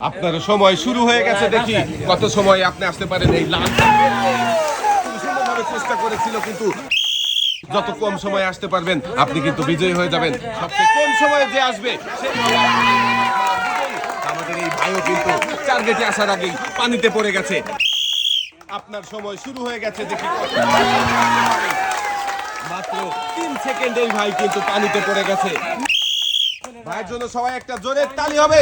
আপনার সময় শুরু হয়ে গেছে, দেখি কত সময় আপনি আসতে পারেন এই লাল চেষ্টা করেছিল কিন্তু যত কম সময় আসতে পারবেন, আপনি কিন্তু বিজয়ী হয়ে যাবেন। সবচেয়ে কম সময়ে যে আসবে আমাদের এই ভাইও কিন্তু টার্গেটে আসার আগেই পানিতে পড়ে গেছে। আপনার সময় শুরু হয়ে গেছে, দেখি মাত্র তিন সেকেন্ড এই ভাই কিন্তু পানিতে পড়ে গেছে। ভাইয়ের জন্য সবাই একটা জোরে তালি হবে।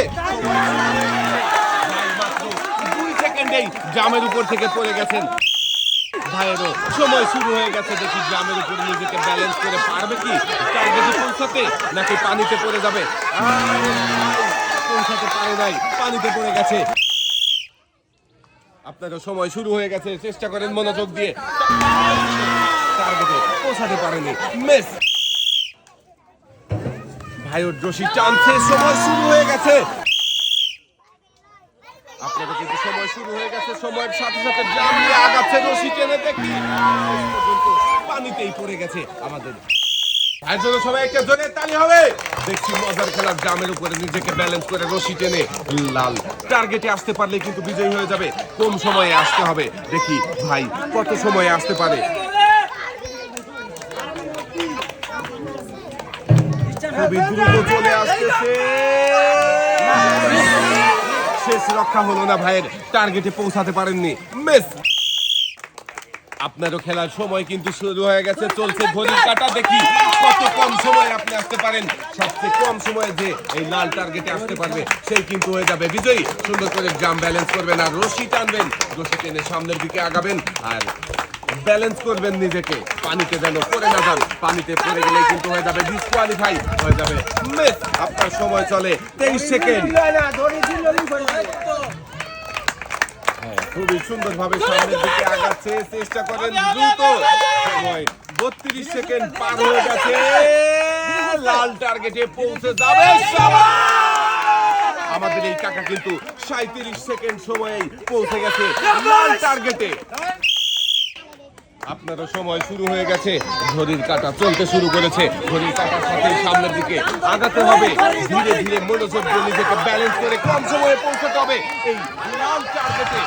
দুই সেকেন্ডেই জামের উপর থেকে পড়ে গেছেন। ভাইয়েরও সময় শুরু হয়ে গেছে, দেখি জামের উপরে নিজেকে ব্যালেন্স করে পারবে কি? টার্গেটে পৌঁছাতে নাকি পানিতে পড়ে যাবে? পৌঁছাতে পারে নাই, পানিতে পড়ে গেছে। আপনারও সময় শুরু হয়ে গেছে, চেষ্টা করেন মনোযোগ দিয়ে। টার্গেটে পৌঁছাতে পারেনি। মিস রশি টানছে, সময় শুরু হয়ে গেছে। আপনাদের কিন্তু সময় শুরু হয়ে গেছে, সময়ের সাথে সাথে জাম নিয়ে আগাচ্ছে রশি টেনে দেখি পানিতেই পড়ে গেছে আমাদের। ভাইয়ের জন্য সবাই একটা জোরে তালি হবে। দেখছি মজার খেলার জামের উপরে নিজেকে ব্যালেন্স করে রশি টেনে লাল। টার্গেটে আসতে পারলে কিন্তু বিজয়ী হয়ে যাবে। কম সময়ে আসতে হবে? দেখি ভাই কত সময়ে আসতে পারে। খুবই দ্রুত চলে আসতেছে শেষ। রক্ষা হলো না ভাইয়ের। টার্গেটে পৌঁছাতে পারেননি। মিস আপনারও খেলার সময় কিন্তু শুরু হয়ে গেছে। চলছে ঘড়ির কাটা। দেখি কত কম সময়ে আপনি আসতে পারেন। সবচেয়ে কম সময়ে যে এই লাল টার্গেটে আসতে পারবে সেই কিন্তু হয়ে যাবে বিজয়ী। সুন্দর করে জাম ব্যালেন্স করবেন আর রশি টানবেন। রশি টেনে সামনের দিকে আগাবেন। আর ব্যালেন্স করবেন নিজেকে। পানিতে যেন পড়ে না যান। পানিতে পড়ে গেলে কিন্তু হয়ে যাবে ডিসকোয়ালিফাই হয়ে যাবে মিস আপনার সময় চলে তেইশ সেকেন্ড। হ্যাঁ, খুবই সুন্দরভাবে সামনের দিকে আগাচ্ছে। চেষ্টা করেন দ্রুত। সময় বত্রিশ সেকেন্ড পার হয়ে গেছে। লাল টার্গেটে পৌঁছে যাবে আমাদের এই কাকা কিন্তু সাঁত্রিশ সেকেন্ড সময়েই পৌঁছে গেছে। লাল টার্গেটে আপনারও সময় শুরু হয়ে গেছে। ঘড়ির কাটা চলতে শুরু করেছে। ঘড়ির কাটার সাথে সামনের দিকে আগাতে হবে। ধীরে ধীরে মনোযোগ দিয়ে নিজেকে ব্যালেন্স করে কম সময়ে পৌঁছাতে হবে। এই লাল টার্গেটে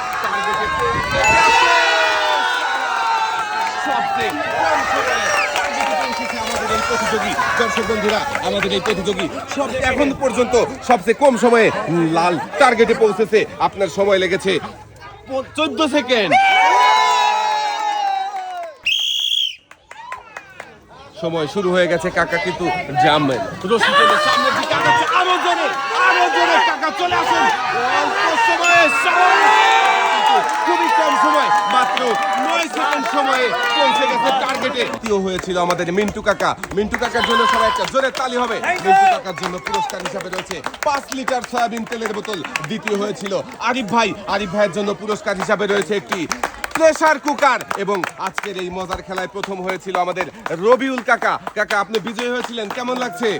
আপনার সময় লেগেছে চোদ্দ সেকেন্ড। সময় শুরু হয়ে গেছে কাকা কিন্তু জামেন রশি টেনে দিকে আগাচ্ছে আরও জোরে আরও জোরে কাকা চলে আসুন। অল্প সময়ে খুবই কম সময় মাত্র নয় সেকেন্ড সময়ে পৌঁছে গেছে টার্গেটে তৃতীয় হয়েছিল আমাদের মিন্টু কাকা। মিন্টু কাকার জন্য সবাই একটা জোরে তালি হবে। মিন্টু কাকার জন্য পুরস্কার হিসাবে রয়েছে পাঁচ লিটার সয়াবিন তেলের বোতল। দ্বিতীয় হয়েছিল আরিফ ভাই। আরিফ ভাইয়ের জন্য পুরস্কার হিসাবে রয়েছে একটি প্রেসার কুকার। এবং আজকের এই মজার খেলায় প্রথম হয়েছিল আমাদের রবিউল কাকা। কাকা, আপনি বিজয়ী হয়েছিলেন। কেমন লাগছে?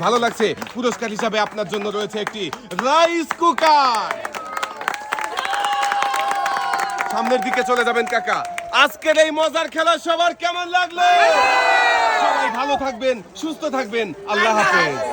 ভালো লাগছে? পুরস্কার হিসাবে আপনার জন্য রয়েছে একটি রাইস কুকার। সামনের দিকে চলে যাবেন কাকা। আজকের এই মজার খেলা সবার কেমন লাগল? সবাই ভালো থাকবেন, সুস্থ থাকবেন। আল্লাহ হাফেজ।